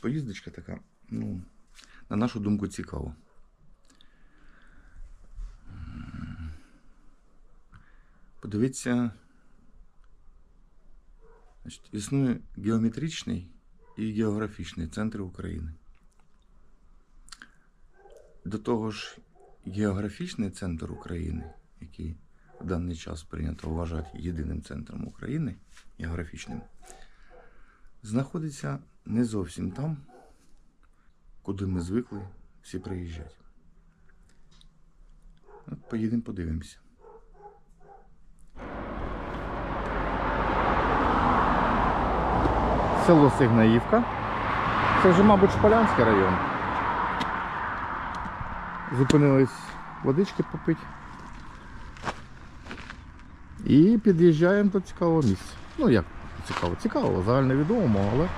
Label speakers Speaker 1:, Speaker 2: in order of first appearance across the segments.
Speaker 1: поїздочка така, ну, на нашу думку, цікава. Подивіться, значить, існує геометричний і географічний центри України. До того ж, географічний центр України, який в даний час прийнято вважати єдиним центром України, географічним, знаходиться не зовсім там, куди ми звикли всі приїжджати. От поїдемо подивимося. Село Сигнаївка. Це вже, мабуть, Шполянський район. Зупинились водички попити. І під'їжджаємо до цікавого місця. Ну як цікаво? Цікаво, загальновідомого, але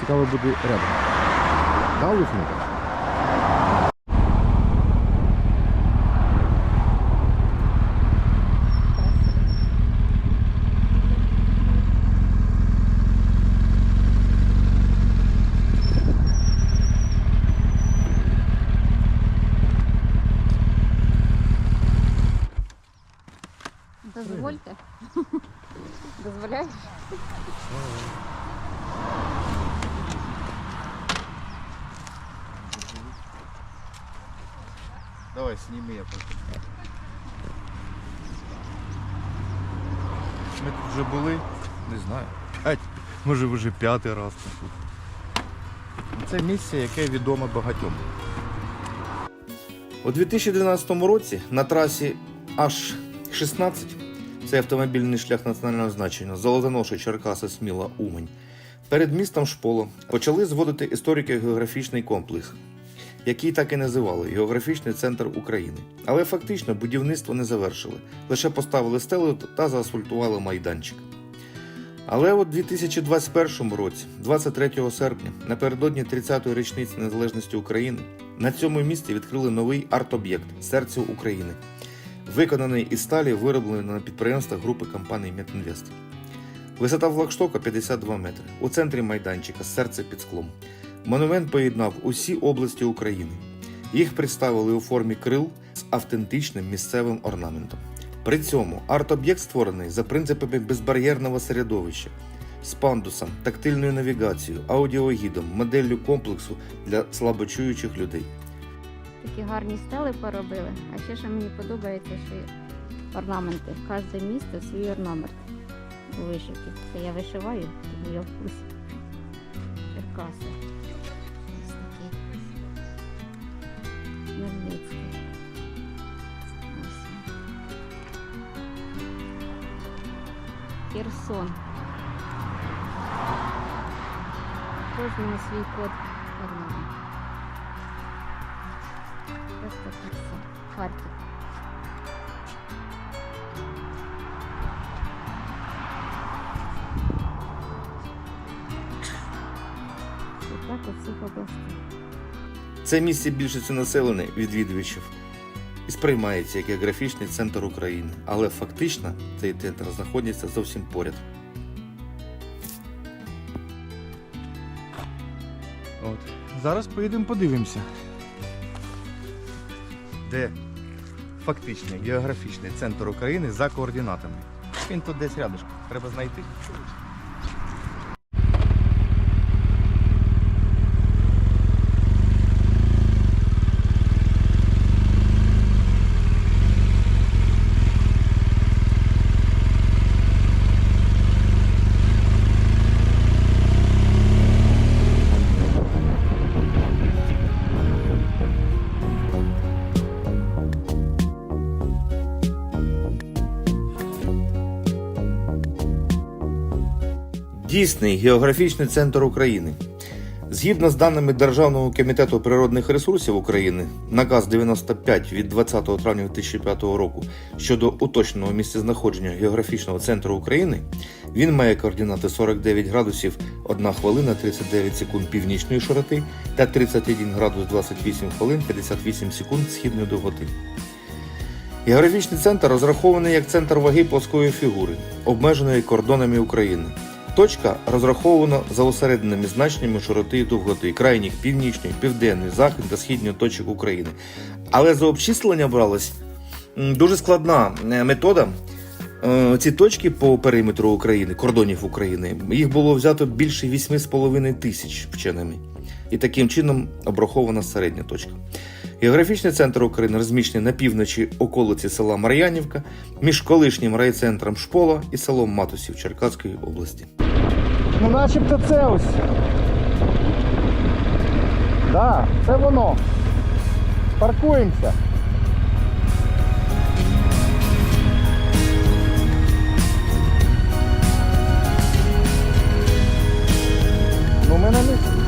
Speaker 1: цікаво буде рядом. Да, Лусенко?
Speaker 2: Дозвольте. Дозволяєш?
Speaker 1: Давай, сніми я просто. Ми тут вже були, не знаю, п'ять, може вже п'ятий раз тут. Це місце, яке відоме багатьом. У 2012 році на трасі H16 це автомобільний шлях національного значення Золотоноша, Черкаси, Сміла, Умань. Перед містом Шполо почали зводити історико-географічний комплекс, який так і називали Географічний центр України. Але фактично будівництво не завершили, лише поставили стелу та заасфальтували майданчик. Але у 2021 році, 23 серпня, напередодні 30-ї річниці незалежності України, на цьому місці відкрили новий арт-об'єкт Серце України, виконаний із сталі, вироблений на підприємствах групи компанії Метінвест. Висота флагштока 52 метри. У центрі майданчика серце під склом. Монумент поєднав усі області України. Їх представили у формі крил з автентичним місцевим орнаментом. При цьому арт-об'єкт створений за принципами безбар'єрного середовища з пандусом, тактильною навігацією, аудіогідом, моделлю комплексу для слабочуючих людей.
Speaker 2: Такі гарні стели поробили. А ще що мені подобається, що орнаменти. Кожне місто свій орнамент у вишивці. Це я вишиваю, тому я в курсі. Черкаси. Херсон. Кожному свій код орнамент. Просто краса. Харків. І так у всіх областях.
Speaker 1: Це місце більшістю населене відвідувачів і сприймається як географічний центр України, але фактично цей центр знаходиться зовсім поряд. От. Зараз поїдемо подивимося. Де фактичний географічний центр України за координатами. Він тут десь рядышком. Треба знайти. Дійсний географічний центр України. Згідно з даними Державного комітету природних ресурсів України, наказ 95 від 20 травня 2005 року щодо уточненого місцезнаходження географічного центру України, він має координати 49 градусів 1 хвилина 39 секунд північної широти та 31 градус 28 хвилин 58 секунд східної довготи.
Speaker 3: Географічний центр розрахований як центр ваги плоскої фігури, обмеженої кордонами України. Точка розрахована за усередненими значеннями широти і довготи крайніх північної, південної, західної та східної точок України. Але за обчислення бралась дуже складна е, метода. Е, Ці точки по периметру України, кордонів України, їх було взято більше 8,5 тисяч вченими. І таким чином обрахована середня точка. Географічний центр України розміщений на півночі околиці села Мар'янівка між колишнім райцентром Шпола і селом Матусів Черкаської області.
Speaker 1: Ну начебто це ось. Да, це воно. Паркуємося. Ну ми на місці.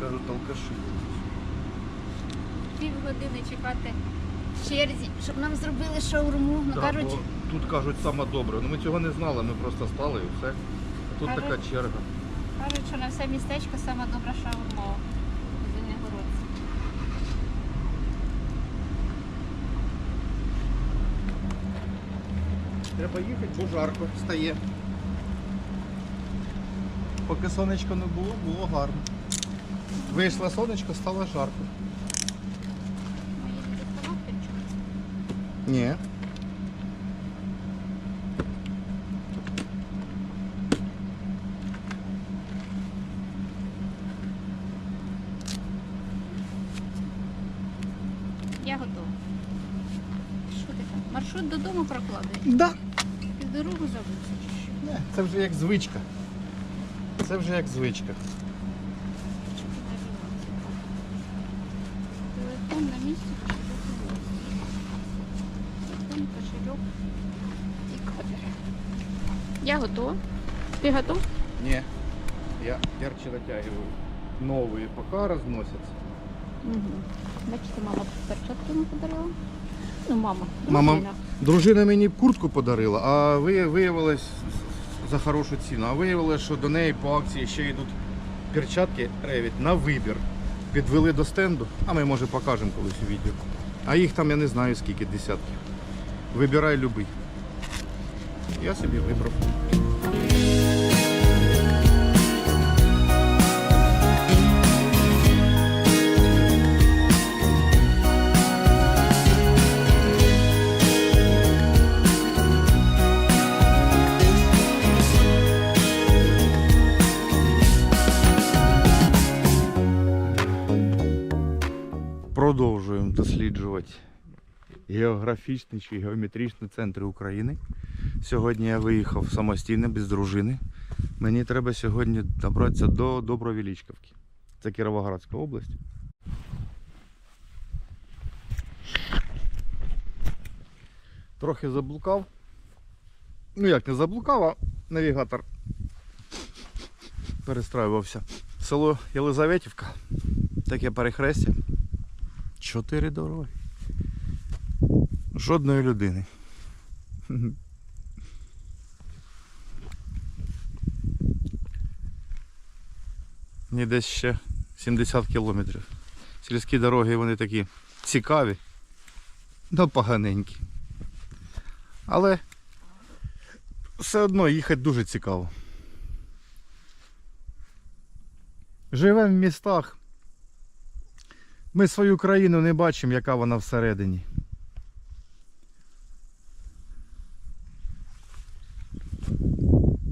Speaker 3: Кажуть, алкаші.
Speaker 2: Пів години чекати в черзі, щоб нам зробили шаурму. Ну, кажуть,
Speaker 3: тут кажуть саме добре. Ну ми цього не знали, ми просто стали і все. Тут
Speaker 2: Кажуть-
Speaker 3: така черга.
Speaker 2: кажуть, що на все містечко сама добра шаурма. в.
Speaker 1: Треба їхати, бо жарко стає. Поки сонечко не було, було гарно. Вийшло сонечко, стало жарко. Ні.
Speaker 2: Я готова. Що ти там? Маршрут додому прокладуєш?
Speaker 1: Да.
Speaker 2: Під дорогу забувся чи що?
Speaker 1: Не, Це вже як звичка. Це вже як звичка.
Speaker 2: Телефон на місці. Телефон, кошельок і камера. Я готова. Ти готов?
Speaker 1: Ні. Я ярче натягиваю. Новые пока розносяться.
Speaker 2: Угу. Бачите, мама перчатки не подарила. Ну, мама.
Speaker 1: Мама-
Speaker 2: дружина.
Speaker 1: Дружина мені куртку подарила, а ви- виявилось за хорошу ціну. А виявилось, що до неї по акції ще йдуть перчатки ревіть на вибір. Підвели до стенду, а ми може покажемо колись у відео. А їх там я не знаю скільки десятків. Вибирай любий. Я собі вибрав. Досліджувати географічні чи геометричні центри України. Сьогодні я виїхав самостійно, без дружини. Мені треба сьогодні добратися до Добровілічковки. Це Кіровоградська область. Трохи заблукав. Ну як не заблукав, а навігатор перестраювався. Село Єлизаветівка. Таке перехрестя. Чотири дороги. Жодної людини. Мені десь ще 70 кілометрів. Сільські дороги вони такі цікаві, але поганенькі. Але все одно їхати дуже цікаво. Живемо в містах. Ми свою країну не бачимо, яка вона всередині.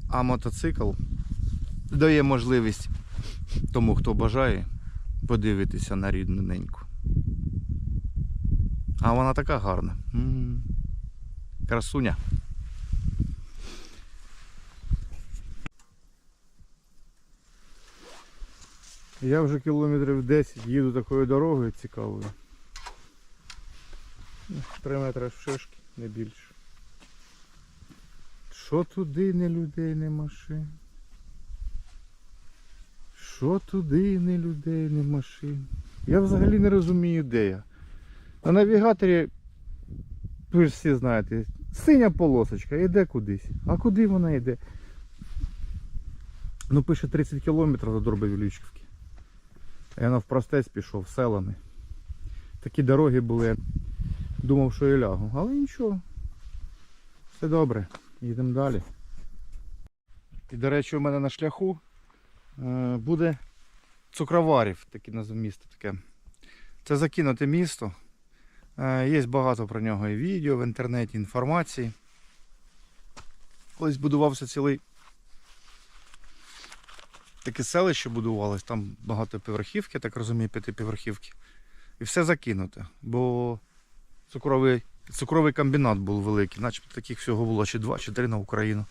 Speaker 1: А мотоцикл дає можливість тому, хто бажає, подивитися на рідну неньку. А вона така гарна. Красуня. Я вже кілометрів 10 їду такою дорогою цікавою. Три метри шишки, не більше. Що туди не людей, не машин? Що туди не людей, не машин? Я взагалі не розумію, де я. На навігаторі, ви ж всі знаєте, синя полосочка, йде кудись. А куди вона йде? Ну, пише 30 кілометрів до Дорбовілічківки. Я навпростець пішов селами. Такі дороги були. Думав, що я лягу. Але нічого. Все добре. Їдемо далі. І, до речі, у мене на шляху е, буде цукроварів, таке місто таке. Це закинуте місто. Е, Є багато про нього і відео в інтернеті, інформації. Колись будувався цілий таке селище будувалось, там багато поверхівки, я так розумію, п'ятиповерхівки. І все закинуте, бо цукровий, цукровий комбінат був великий, начебто таких всього було чи два, чи три на Україну.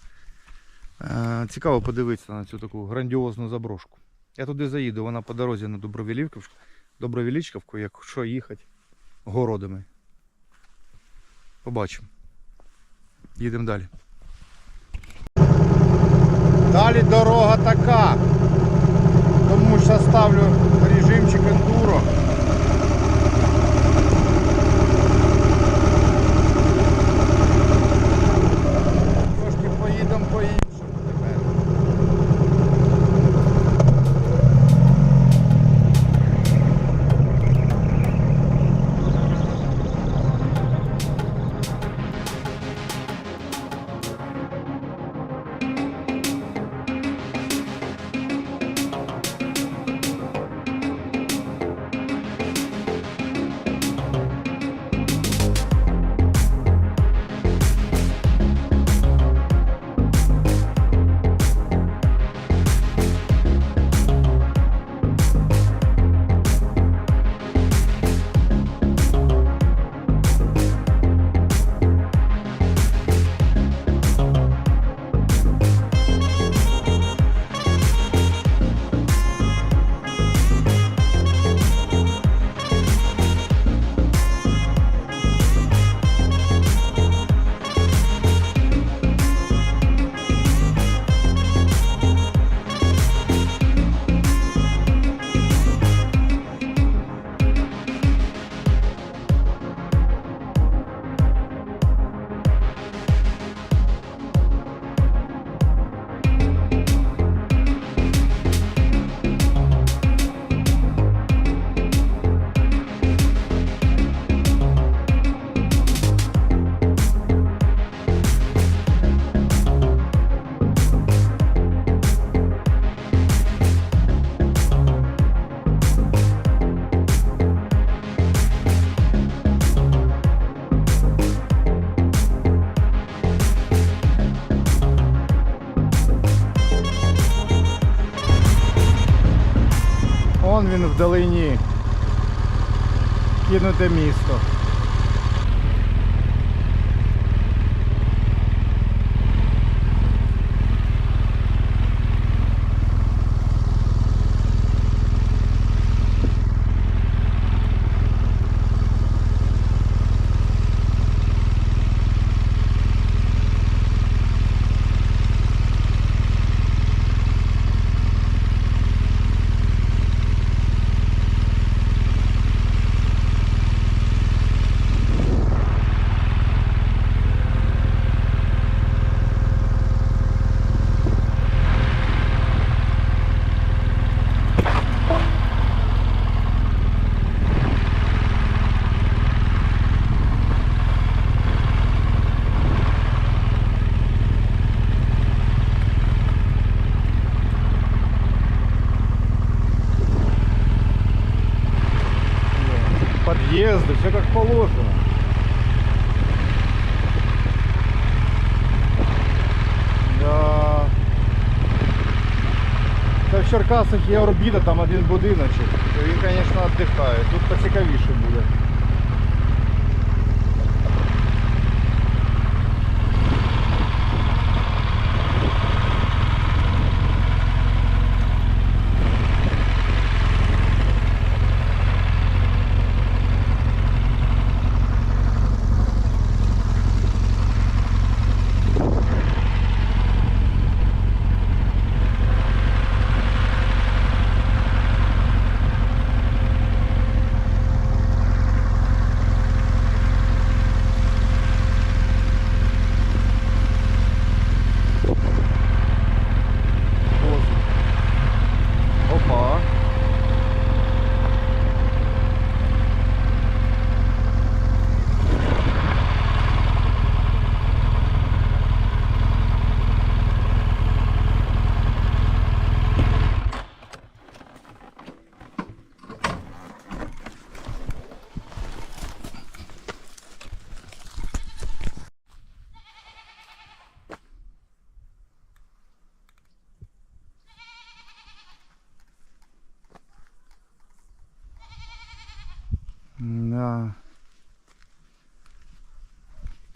Speaker 1: Е, цікаво подивитися на цю таку грандіозну заброшку. Я туди заїду, вона по дорозі на Добровілічківку, якщо їхати городами. Побачимо. Їдемо далі. Далі дорога така. Тому що ставлю те місце. въезды, все как положено. Да. Та в Черкасах є орбіта, там один будиночок. Він, конечно віддихає. Тут поцікавіше будет.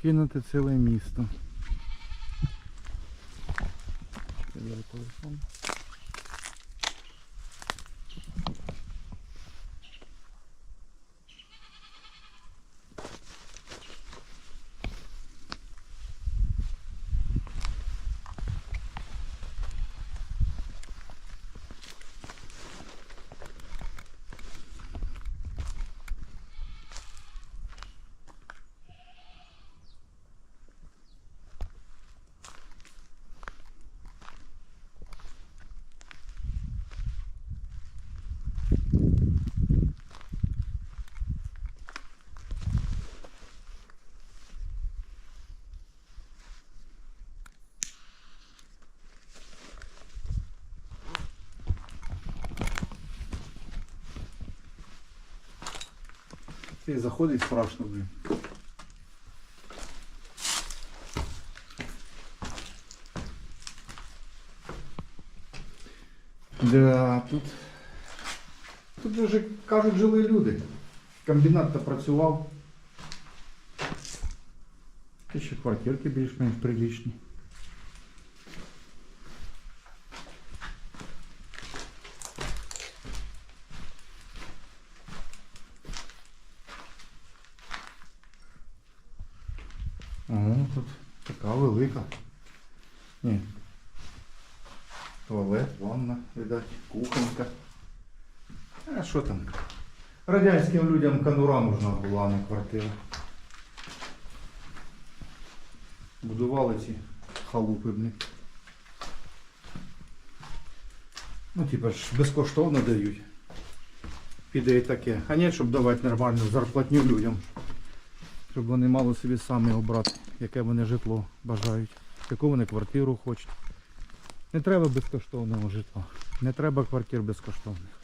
Speaker 1: Кинути ціле місто. Телефон. Ти заходить страшно, блін. Да, тут. Тут вже, кажуть, жили люди. Комбінат то працював. Ще квартирки більш-менш прилічні. Ого, тут така велика. Ні. Туалет, ванна, видать, кухонька. А що там? Радянським людям конура нужна була, а не квартира. Будували ці халупи, блін. Ну, типа ж безкоштовно дають. Піде і таке. А ні, щоб давати нормальну зарплатню людям. Щоб вони мали собі самі обрати, яке вони житло бажають, яку вони квартиру хочуть. Не треба безкоштовного житла. Не треба квартир безкоштовних.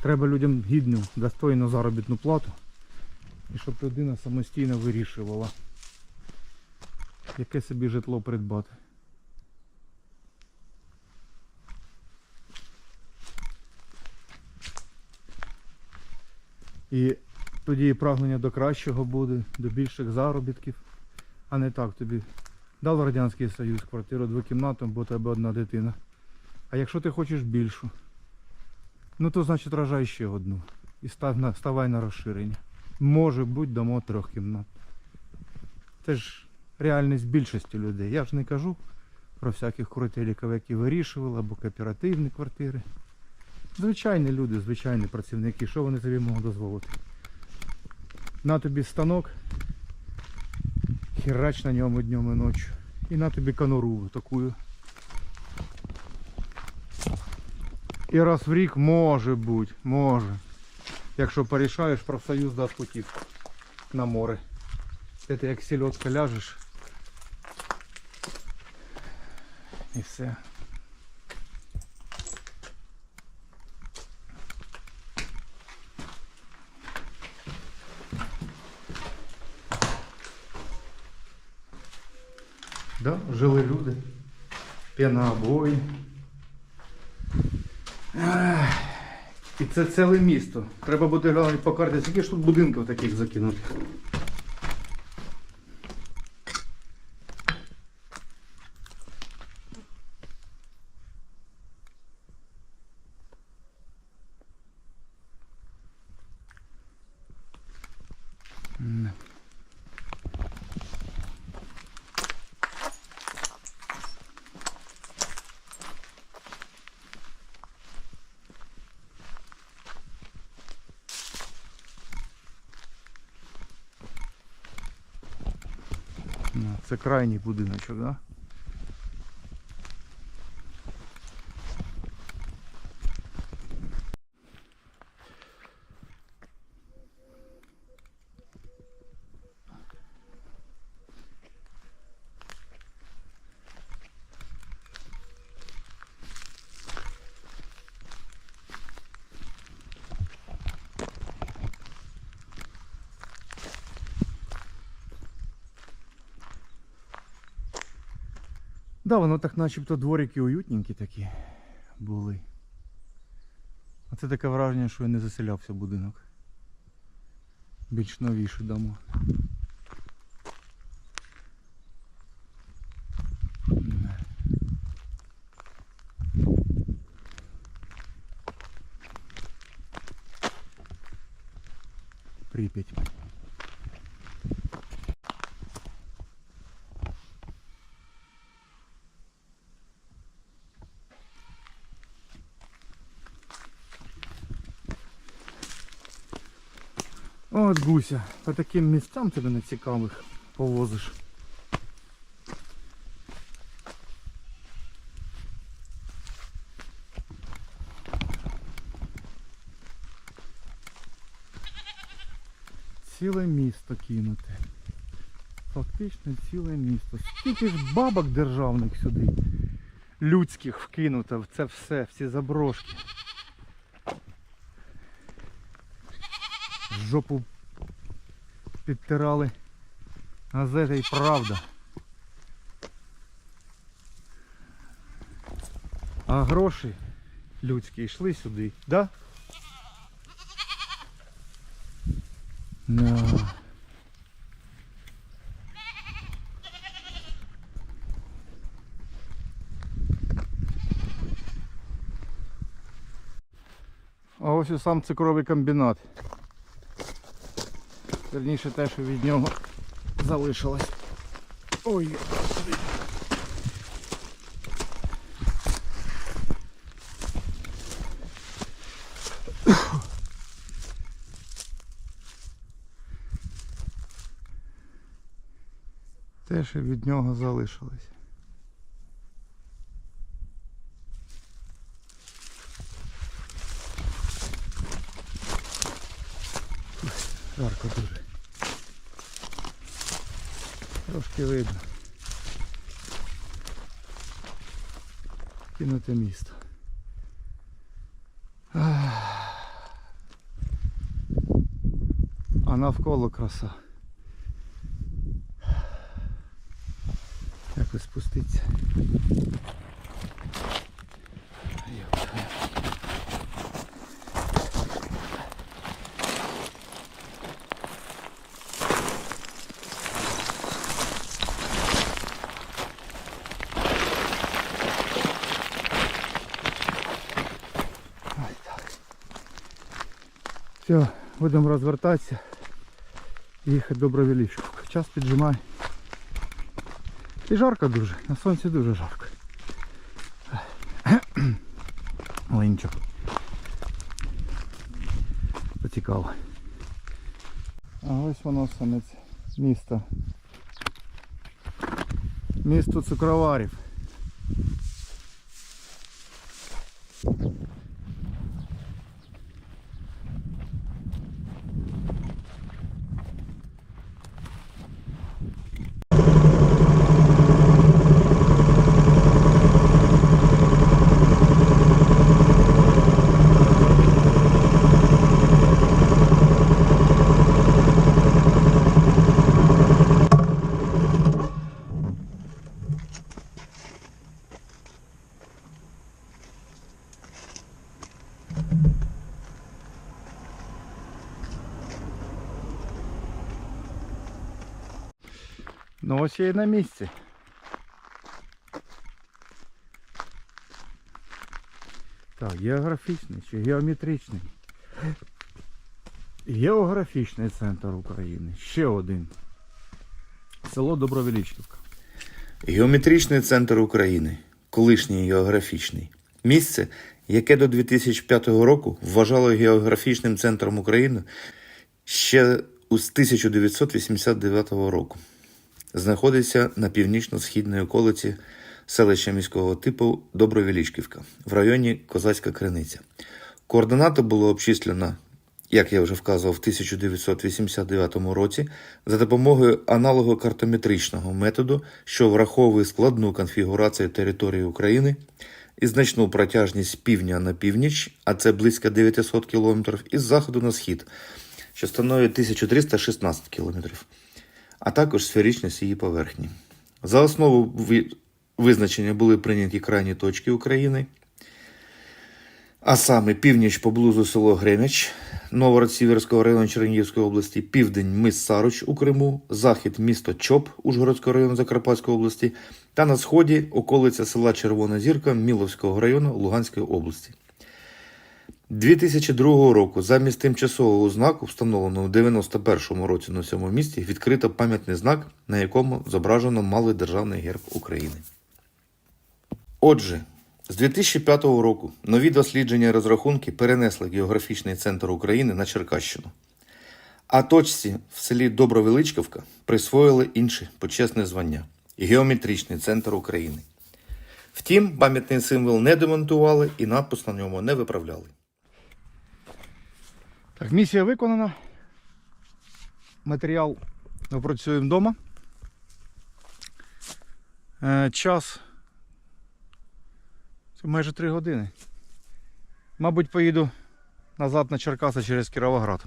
Speaker 1: Треба людям гідну, достойну заробітну плату. І щоб людина самостійно вирішувала, яке собі житло придбати. І тоді і прагнення до кращого буде, до більших заробітків, а не так тобі. Дав Радянський Союз квартиру двокімнатну, бо у тебе одна дитина. А якщо ти хочеш більшу, ну то значить рожай ще одну. І став на, ставай на розширення. Може бути дамо трьох кімнат. Це ж реальність більшості людей. Я ж не кажу про всяких крутеліків, які вирішували, або кооперативні квартири. Звичайні люди, звичайні працівники, що вони собі можуть дозволити? На тобі станок, херач на ньому днем і ночі. І на тобі конуру таку. І раз в рік може бути, може. Якщо порішаєш, профсоюз дасть путівку на море. Це як сільотка ляжеш. І все. Да, жили люди. Пенообої. І це ціле місто. Треба буде глянути по карті, скільки ж тут будинків таких закинути. М. Ну, Це крайній будиночок, да? Да, воно так начебто дворики уютненькі такі були. А це таке враження, що і не заселявся будинок. Більш новіші дома. Да. Припять. От гуся, по таким місцям тебе не цікавих повозиш. Ціле місто кинуте. Фактично ціле місто. Скільки ж бабок державних сюди, людських вкинуто в це все, в ці заброшки. жопу підтирали газета і правда. А гроші людські йшли сюди, да? Да. А ось і сам цукровий комбінат. Верніше те, що від нього залишилось. Ой. Те, що від нього залишилось. Жарко дуже. Трошки видно. Кинуте місто. А навколо краса. Якось спуститься. Все, будемо розвертатися і їхати до Бровілівщик. Час піджимає. І жарко дуже, на сонці дуже жарко. Але нічого. Поцікаво. А ось воно саме це місто. Місто цукроварів.
Speaker 4: Я і на місці. Так, географічний чи геометричний. Географічний центр України. Ще один. Село Добровеличківка.
Speaker 1: Геометричний центр України, колишній географічний. Місце, яке до 2005 року вважало географічним центром України ще з 1989 року. Знаходиться на північно-східній околиці селища міського типу Добровеличківка в районі Козацька Криниця. Координати було обчислено, як я вже вказував, в 1989 році за допомогою аналого-картометричного методу, що враховує складну конфігурацію території України і значну протяжність півдня на північ, а це близько 900 км, і з заходу на схід, що становить 1316 км, а також сферичність її поверхні. За основу визначення були прийняті крайні точки України, а саме північ поблизу село Гремяч, Новгород Сіверського району Чернігівської області, південь мис Саруч у Криму, захід місто Чоп Ужгородського району Закарпатської області та на сході околиця села Червона Зірка Міловського району Луганської області. 2002 року замість тимчасового знаку, встановленого у 91 році на цьому місті, відкрито пам'ятний знак, на якому зображено малий державний герб України. Отже, з 2005 року нові дослідження і розрахунки перенесли географічний центр України на Черкащину. А точці в селі Добровеличківка присвоїли інше почесне звання геометричний центр України. Втім, пам'ятний символ не демонтували і надпис на ньому не виправляли.
Speaker 4: Так, місія виконана. Матеріал опрацюємо вдома. Е, час. Це майже 3 години. Мабуть, поїду назад на Черкаси через Кіровоград.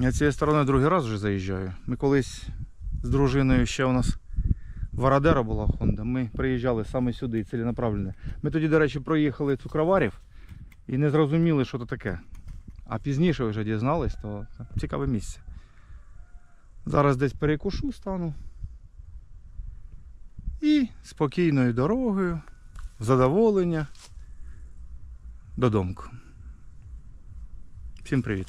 Speaker 4: Я цією стороною другий раз вже заїжджаю. Ми колись з дружиною ще у нас Варадера була Honda. Ми приїжджали саме сюди, ціленаправленно. Ми тоді, до речі, проїхали цукроварів і не зрозуміли, що це таке. А пізніше вже дізнались, то цікаве місце. Зараз десь перекушу стану. І спокійною дорогою, задоволення додому. Всім привіт!